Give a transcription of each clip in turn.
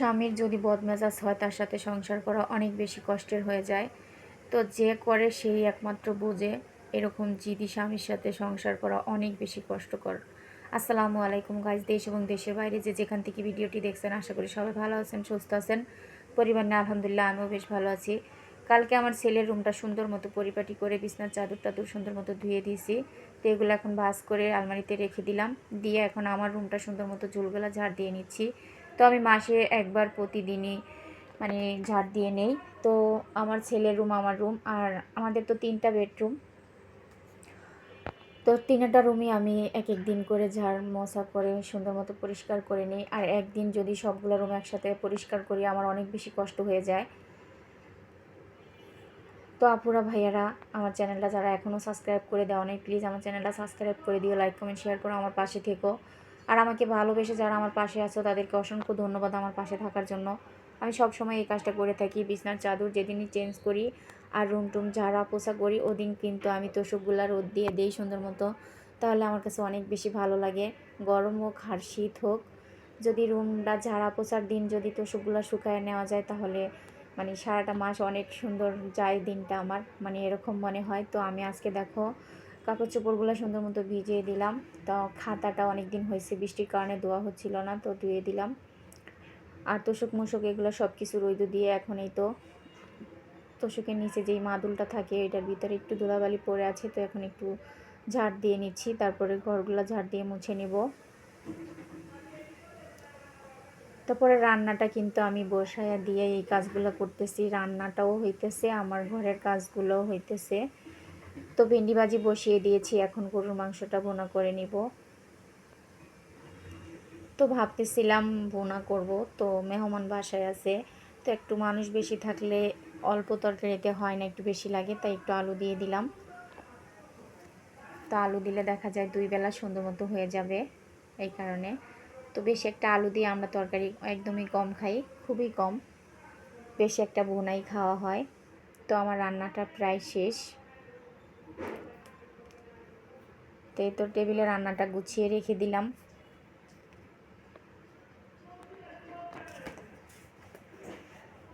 স্বামীর যদি বদমেজাজ হয়, তার সাথে সংসার করা অনেক বেশি কষ্টের হয়ে যায়। তো যে করে সেই একমাত্র বোঝে এরকম জিদি স্বামীর সাথে সংসার করা অনেক বেশি কষ্টকর। আসসালামু আলাইকুম গাইজ দেশ এবং দেশের বাইরে যে যেখান থেকে ভিডিওটি দেখছেন, আশা করি সবাই ভালো আছেন, সুস্থ আছেন। পরিবার নিয়ে আলহামদুলিল্লাহ আমিও বেশ ভালো আছি। কালকে আমার ছেলের রুমটা সুন্দর মতো পরিপাটি করে বিছনার চাদর টাদর সুন্দর মতো ধুয়ে দিয়েছি। তো এগুলো এখন ভাজ করে আলমারিতে রেখে দিলাম। দিয়ে এখন আমার রুমটা সুন্দর মতো ঝুলগুলা ঝাড় দিয়ে নিচ্ছি। তো আমি মাসে একবার প্রতিদিনই মানে ঝাড় দিয়ে নেই। তো আমার ছেলের রুম আমার রুম আর আমাদের তো তিনটা বেডরুম। তো তিনটা রুমই আমি এক এক দিন করে ঝাড় মশা করে সুন্দর মতো পরিষ্কার করে নিই। আর একদিন যদি সবগুলো রুম একসাথে পরিষ্কার করি, আমার অনেক বেশি কষ্ট হয়ে যায়। তো আপুরা, ভাইয়ারা, আমার চ্যানেলটা যারা এখনও সাবস্ক্রাইব করে দেওয়া নেই, প্লিজ আমার চ্যানেলটা সাবস্ক্রাইব করে দিও, লাইক, কমেন্ট, শেয়ার করো, আমার পাশে থেকো। আর আমাকে ভালোবেসে যারা আমার পাশে আছো, তাদেরকে অসংখ্য ধন্যবাদ আমার পাশে থাকার জন্য। আমি সব সময় এই কাজটা করে থাকি, বিছনার চাদর যেদিনই চেঞ্জ করি আর রুম টুম ঝাড়া পোছা করি, ওদিন কিন্তু আমি তোষকগুলা রোদ দিয়ে দিই সুন্দর মতো। তাহলে আমার কাছে অনেক বেশি ভালো লাগে। গরম হোক আর শীত হোক, যদি রুমটা ঝাড়া পোছার দিন যদি তোষকগুলো শুকায় নেওয়া যায় তাহলে মানে সারাটা মাস অনেক সুন্দর যায় দিনটা আমার মানে এরকম মনে হয়। তো আমি আজকে দেখো কাপড় চোপড়গুলো সুন্দর মতো ভিজিয়ে দিলাম। তো খাতাটা অনেক দিন হয়েছে, বৃষ্টির কারণে ধোয়া হচ্ছিল না, তো ধুয়ে দিলাম। আর তোষক মোষক এগুলো সব কিছু রইদ দিয়ে এখন এই তো তোষকের নিচে যেই মাদুলটা থাকে, এটার ভিতরে একটু ধুলাবালি পড়ে আছে, তো এখন একটু ঝাড় দিয়ে নিচ্ছি। তারপরে ঘরগুলো ঝাড় দিয়ে মুছে নিব। তারপরে রান্নাটা কিন্তু আমি বসায়া দিয়ে এই কাজগুলো করতেছি। রান্নাটাও হইতেছে, আমার ঘরের কাজগুলো হইতেছে। তো ভেন্ডি ভাজি বসিয়ে দিয়েছি, এখন গরুর মাংসটা বোনা করে নিব। তো ভাবতেছিলাম বোনা করব, তো মেহমান বাসায় আছে। তো একটু মানুষ বেশি থাকলে অল্প তরকারিতে হয় না, একটু বেশি লাগে, তাই একটু আলু দিয়ে দিলাম। তো আলু দিলে দেখা যায় দুই বেলা সুন্দর মতো হয়ে যাবে, এই কারণে। তো বেশি একটা আলু দিয়ে আমরা তরকারি একদমই কম খাই, খুবই কম। বেশি একটা বোনাই খাওয়া হয়। তো আমার রান্নাটা প্রায় শেষ। তো এই তো টেবিলে রান্নাটা গুছিয়ে রেখে দিলাম।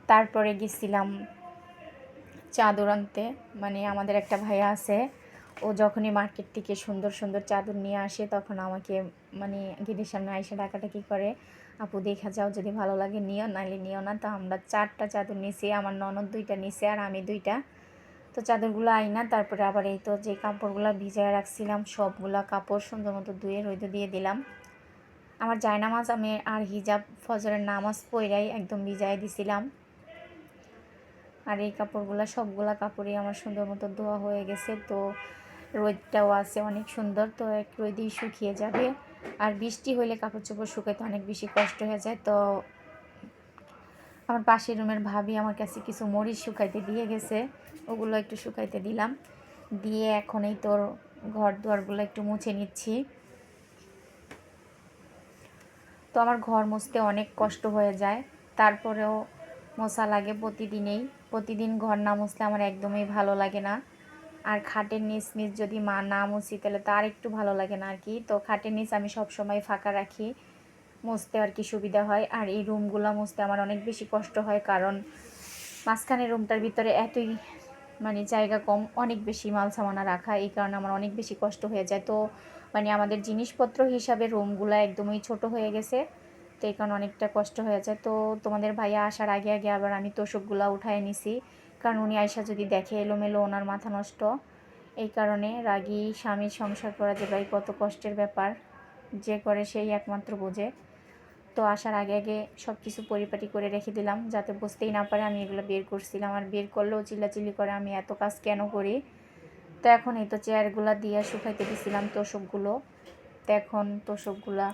তারপরে গেছিলাম চাদর আনতে। মানে আমাদের একটা ভাইয়া আছে, ও যখনই মার্কেট থেকে সুন্দর সুন্দর চাদর নিয়ে আসে, তখন আমাকে মানে গেটের সামনে আইসে ডাকাটাকি করে, আপু, দেখা যাও, যদি ভালো লাগে নিও নাহলে নিও না। তো আমরা চারটা চাদর নিছি, আমার ননদ দুইটা নিছে আর আমি দুইটা। তো চাদরগুলো আই না তারপরে আবার এই তো যে কাপড়গুলো ভিজায় রাখছিলাম, সবগুলা কাপড় সুন্দর মতো ধুয়ে রইতে দিয়ে দিলাম। আমার জায়নামাজ, আমি আর হিজাব ফজরের নামাজ পইরাই একদম ভিজায় দিছিলাম। আর এই কাপড়গুলো, সবগুলা কাপড়ই আমার সুন্দর মতো ধোয়া হয়ে গেছে, তো রোদটাও আছে অনেক সুন্দর, তো এক রোদেই শুকিয়ে যাবে। আর বৃষ্টি হলে কাপড় চোপড় শুকাতে অনেক বেশি কষ্ট হয়ে যায়, তো আমার পাশের রুমের ভাবি আমার কাছে কিছু মরিচ শুকাইতে দিয়ে গেছে, ওগুলো একটু শুকাইতে দিলাম। দিয়ে এখন এই তোর ঘর দুয়ারগুলো একটু মুছে নিচ্ছি। তো আমার ঘর মুছতে অনেক কষ্ট হয়ে যায়। তারপরেও মশা লাগে প্রতিদিনেই। প্রতিদিন ঘর না মুছলে আমার একদমই ভালো লাগে না। আর খাটের নিচ নিচ যদি মা না মুছি, তাহলে তার একটু ভালো লাগে না আর কি। তো খাটের নিচ আমি সব সময় ফাঁকা রাখি। মুছতে আর কি সুবিধা হয়। আর এই রুমগুলো মুছতে আমার অনেক বেশি কষ্ট হয় কারণ মাঝখানে রুমটার ভিতরে এতই মানে জায়গা কম, অনেক বেশি মাল সামানা রাখা, এই কারণে আমার অনেক বেশি কষ্ট হয়ে যায়। তো মানে আমাদের জিনিসপত্র হিসাবে রুমগুলো একদমই ছোট হয়ে গেছে, তো এই কারণে অনেকটা কষ্ট হয়ে যায়। তো তোমাদের ভাইয়া আসার আগে আগে আবার আমি তোষকগুলো উঠায় নিছি, কারণ উনি আয়সা যদি দেখে এলোমেলো ওনার মাথা নষ্ট, এই কারণে রাগী স্বামীর সংসার করা যে ভাই কত কষ্টের ব্যাপার, যে করে সেই একমাত্র বোঝে। তো আসার আগে আগে সব কিছু পরিপাটি করে রেখে দিলাম, যাতে বুঝতেই না পারে আমি এগুলো বের করছিলাম। আর বের করলেও চিল্লাচিল্লি করে আমি এত কাজ কেন করি? তো এখন এই তো চেয়ারগুলো দিয়ে শুকাইতে দিছিলাম তোষকগুলো। তো এখন তোষকগুলা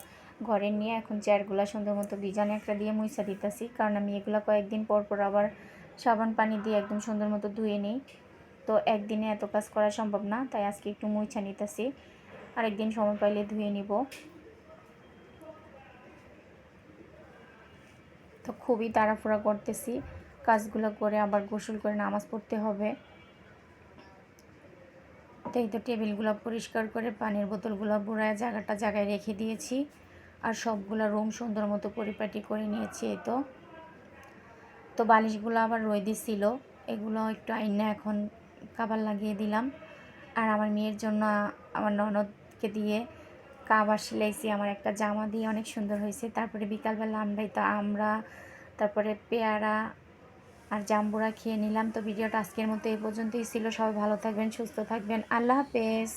ঘরে নিয়ে এখন চেয়ারগুলো সুন্দর মতো বিজানে একটা দিয়ে মুইসা দিতেছি, কারণ আমি এগুলো কয়েকদিন পর পর আবার সাবান পানি দিয়ে একদম সুন্দর মতো ধুয়ে নিই। তো একদিনে এত কাজ করা সম্ভব না, তাই আজকে একটু মুইছা নিতেছি, আরেকদিন সময় পাইলে ধুয়ে নিব। তো খুবই তাড়াফুড়া করতেছি। কাজগুলো করে আবার গোসল করে নামাজ পড়তে হবে। তো এই তো টেবিলগুলো পরিষ্কার করে পানির বোতলগুলো বুড়ায় জায়গাটা জায়গায় রেখে দিয়েছি। আর সবগুলো রুম সুন্দর মতো পরিপাটি করে নিয়েছি এই তো। তো বালিশগুলো আবার রোদে ছিল এগুলো একটু আইনা এখন কাবার লাগিয়ে দিলাম। আর আমার মেয়ের জন্য আমার ননদকে দিয়ে কাবার সেলাইছি, আমার একটা জামা দিয়ে অনেক সুন্দর হয়েছে। তারপরে বিকালবেলা আমরাই তো আমরা, তারপরে পেয়ারা আর জাম্বুরা খেয়ে নিলাম। তো ভিডিওটা আজকের মতো এই পর্যন্তই ছিল। সবাই ভালো থাকবেন, সুস্থ থাকবেন। আল্লাহ হাফেজ।